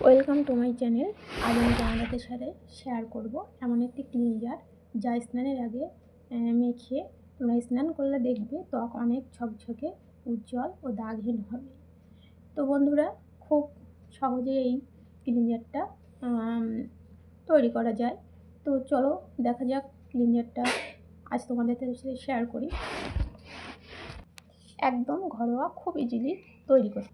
Welcome to my channel. আজ আমি তোমাদের সাথে শেয়ার করব এমন একটি ক্লিনজার যা স্নানের আগে মেখে তোমরা স্নান করলে দেখবে ত্বক অনেক ঝকঝকে, উজ্জ্বল ও দাগহীন হবে। তো বন্ধুরা, খুব সহজে এই ক্লিনজারটা তৈরি করা যায়। তো চলো দেখা যাক ক্লিনজারটা আজ তোমাদের সাথে শেয়ার করি। একদম ঘরোয়া, খুব ইজিলি তৈরি করি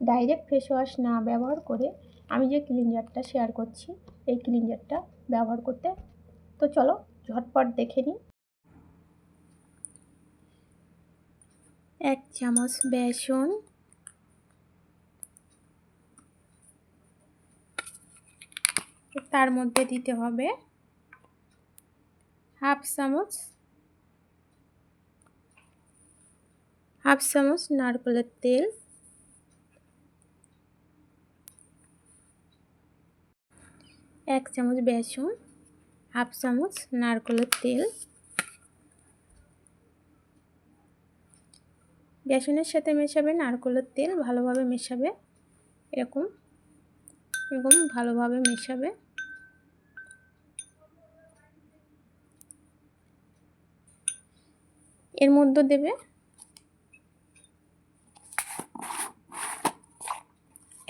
ডাইরেক্ট ফেস ওয়াশ না ব্যবহার করে আমি যে ক্লিনজারটা শেয়ার করছি, এই ক্লিনজারটা ব্যবহার করতে। তো চলো ঝটপট দেখে নিই। এক চামচ বেসন। তার মধ্যে দিতে হবে হাফ চামচ হাফ চামচ নারকেলের তেল। এক চামচ বেসন, হাফ চামচ নারকেলের তেল। বেসনের সাথে মেশাবে নারকেলের তেল, ভালোভাবে মেশাবে, এরকম এরকম ভালোভাবে মেশাবে। এর মধ্যে দেবে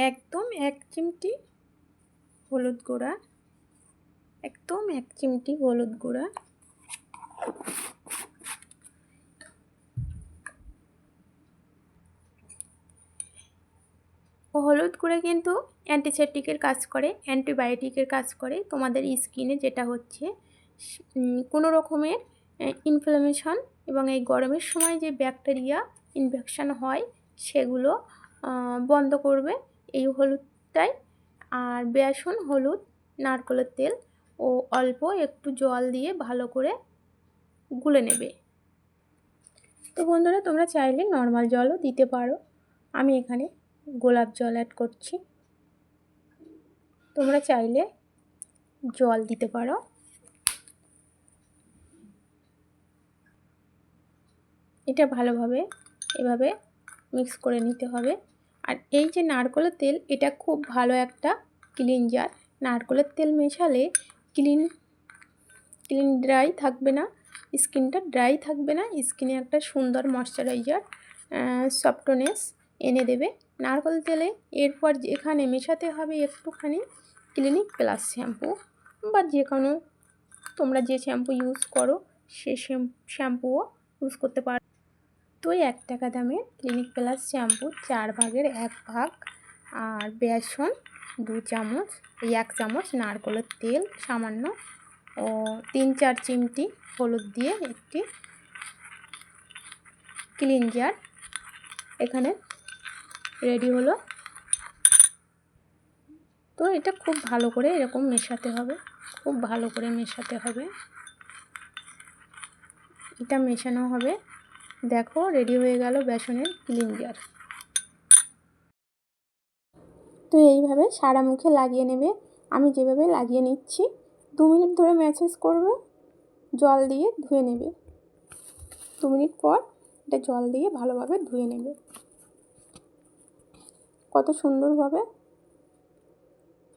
একদম এক চিমটি হলুদ গুঁড়া। একদম এক চিমটি হলুদ গুঁড়া। হলুদ গুঁড়া কিন্তু অ্যান্টিসেপটিকের কাজ করে, অ্যান্টিবায়োটিকের কাজ করে। তোমাদের স্কিনে যেটা হচ্ছে কোনো রকমের ইনফ্লামেশন এবং এই গরমের সময় যে ব্যাকটেরিয়া ইনফেকশান হয়, সেগুলো বন্ধ করবে। এই হলুদটাই। আর বেসন, হলুদ, নারকেলের তেল ও অল্প একটু জল দিয়ে ভালো করে গুলে নেবে। তো বন্ধুরা, তোমরা চাইলে নর্মাল জলও দিতে পারো। আমি এখানে গোলাপ জল অ্যাড করছি। তোমরা চাইলে জল দিতে পারো। এটা ভালোভাবে এভাবে মিক্স করে নিতে হবে। আর এই যে নারকেলের তেল, এটা খুব ভালো একটা ক্লিনজার নারকেলের তেল মেশালে ক্লিন ক্লিন ড্রাই থাকবে না, স্কিনটা ড্রাই থাকবে না, স্কিনে একটা সুন্দর ময়শ্চারাইজার সফটনেস এনে দেবে। নারকেল তেলে এরপর এখানে মেশাতে হবে একটুখানি ক্লিনিক প্লাস শ্যাম্পু বা যে কোনো, তোমরা যে শ্যাম্পু ইউজ করো, সে শ্যাম্পুও ইউজ করতে পারো। তো এক টাকা দামের ক্লিনিক প্লাস শ্যাম্পু চার ভাগের এক ভাগ আর বেসন দু চামচ, এই এক চামচ নারকেলের তেল সামান্য ও তিন চার চিমটি হলুদ দিয়ে একটি ক্লিনজার এখানে রেডি হলো। তো এটা খুব ভালো করে এরকম মেশাতে হবে, খুব ভালো করে মেশাতে হবে। এটা মেশানো হবে। দেখো রেডি হয়ে গেল বেসনের ক্লিনজার তো এইভাবে সারা মুখে লাগিয়ে নেবে। আমি যেভাবে লাগিয়ে নিচ্ছি, দু মিনিট ধরে ম্যাসেজ করবে, জল দিয়ে ধুয়ে নেবে। দু মিনিট পর এটা জল দিয়ে ভালোভাবে ধুয়ে নেবে। কত সুন্দরভাবে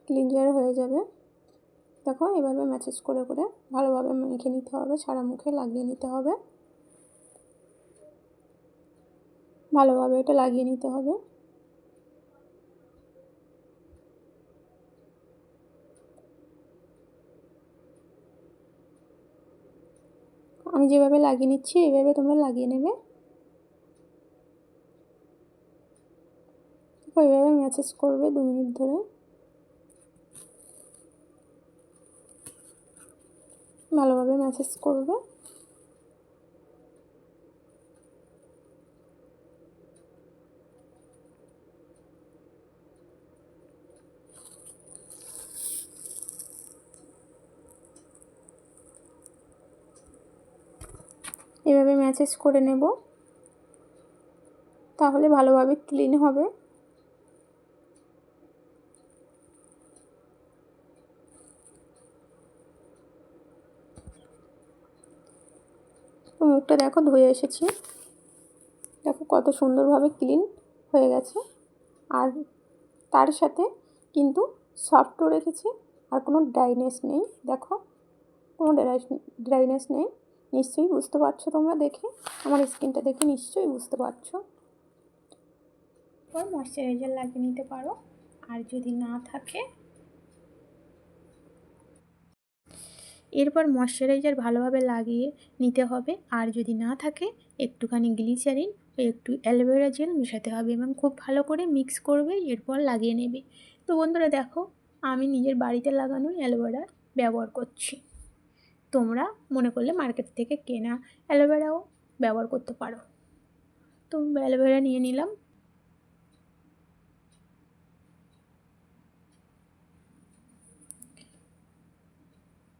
ক্লিনজার হয়ে যাবে। দেখো এভাবে ম্যাসেজ করে করে ভালোভাবে মেখে নিতে হবে, সারা মুখে লাগিয়ে নিতে হবে। ভালোভাবে এটা লাগিয়ে নিতে হবে। আমি যেভাবে লাগিয়ে নিচ্ছি এইভাবে তোমরা লাগিয়ে নেবে। ওইভাবে ম্যাসেজ করবে দু মিনিট ধরে। ভালোভাবে ম্যাসেজ করবে। এভাবে ম্যাচেস করে নেব। তাহলে ভালোভাবে ক্লিন হবে। মুখটা দেখো ধুয়ে এসেছি। দেখো কত সুন্দরভাবে ক্লিন হয়ে গেছে। আর তার সাথে কিন্তু সফটও রেখেছি, আর কোনো ড্রাইনেস নেই। দেখো কোনো ড্রাইনেস নেই। নিশ্চয়ই বুঝতে পারছ তোমরা দেখে? আমার স্কিনটা দেখে নিশ্চয়ই বুঝতে পারছ। এরপর ময়শ্চারাইজার লাগিয়ে নিতে পারো। আর যদি না থাকে, এরপর ময়শ্চারাইজার ভালোভাবে লাগিয়ে নিতে হবে। আর যদি না থাকে, একটুখানি গ্লিচারিন ও একটু অ্যালোভেরা জেল মেশাতে হবে এবং খুব ভালো করে মিক্স করবে, এরপর লাগিয়ে নেবে। তো বন্ধুরা দেখো, আমি নিজের বাড়িতে লাগানো অ্যালোভেরা ব্যবহার করছি। তোমরা মনে করলে মার্কেট থেকে কেনা অ্যালোভেরাও ব্যবহার করতে পারো। তো অ্যালোভেরা নিয়ে নিলাম।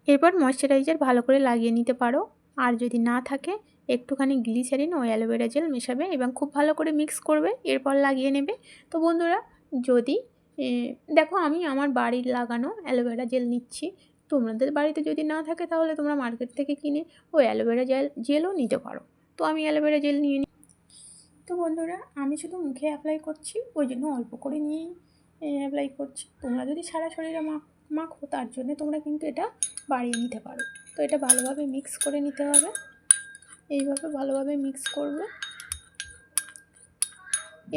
এরপর ময়শ্চারাইজার ভালো করে লাগিয়ে নিতে পারো। আর যদি না থাকে, একটুখানি গ্লিসারিন ও অ্যালোভেরা জেল মেশাবে এবং খুব ভালো করে মিক্স করবে, এরপর লাগিয়ে নেবে। তো বন্ধুরা, যদি দেখো আমি আমার বাড়ির লাগানো অ্যালোভেরা জেল নিচ্ছি। তোমাদের বাড়িতে যদি না থাকে তাহলে তোমরা মার্কেট থেকে কিনে ওই অ্যালোভেরা জেল, জেলও নিতে পারো। তো আমি অ্যালোভেরা জেল নিয়ে নিই তো বন্ধুরা, আমি শুধু মুখে অ্যাপ্লাই করছি, ওই জন্য অল্প করে নিয়েই অ্যাপ্লাই করছি। তোমরা যদি সারা শরীরে মাখ মাখো, তার জন্য তোমরা কিন্তু এটা বাড়িয়ে নিতে পারো। তো এটা ভালোভাবে মিক্স করে নিতে হবে। এইভাবে ভালোভাবে মিক্স করবে।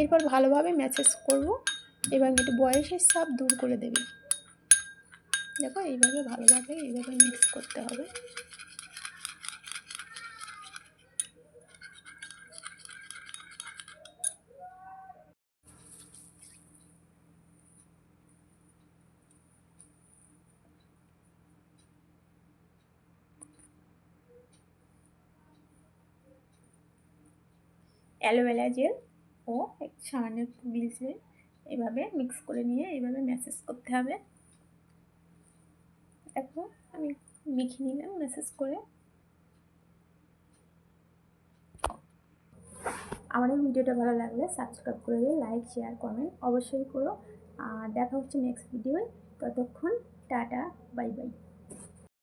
এরপর ভালোভাবে ম্যাসেজ করব। এবং একটু বয়সের সাপ দূর করে দেবে। দেখো এইভাবে ভালোভাবে এইভাবে মিক্স করতে হবে। অ্যালোভেরা জেল ও সামান্য একটু গ্লিসারিন এভাবে মিক্স করে নিয়ে এইভাবে ম্যাসেজ করতে হবে। দেখো, আমি লিখে নিলাম মেসেজ করে। আমার এই ভিডিওটা ভালো লাগলে সাবস্ক্রাইব করে দিয়ে লাইক শেয়ার কমেন্ট অবশ্যই করো। আর দেখা হচ্ছে নেক্সট ভিডিওয় ততক্ষণ টাটা বাই বাই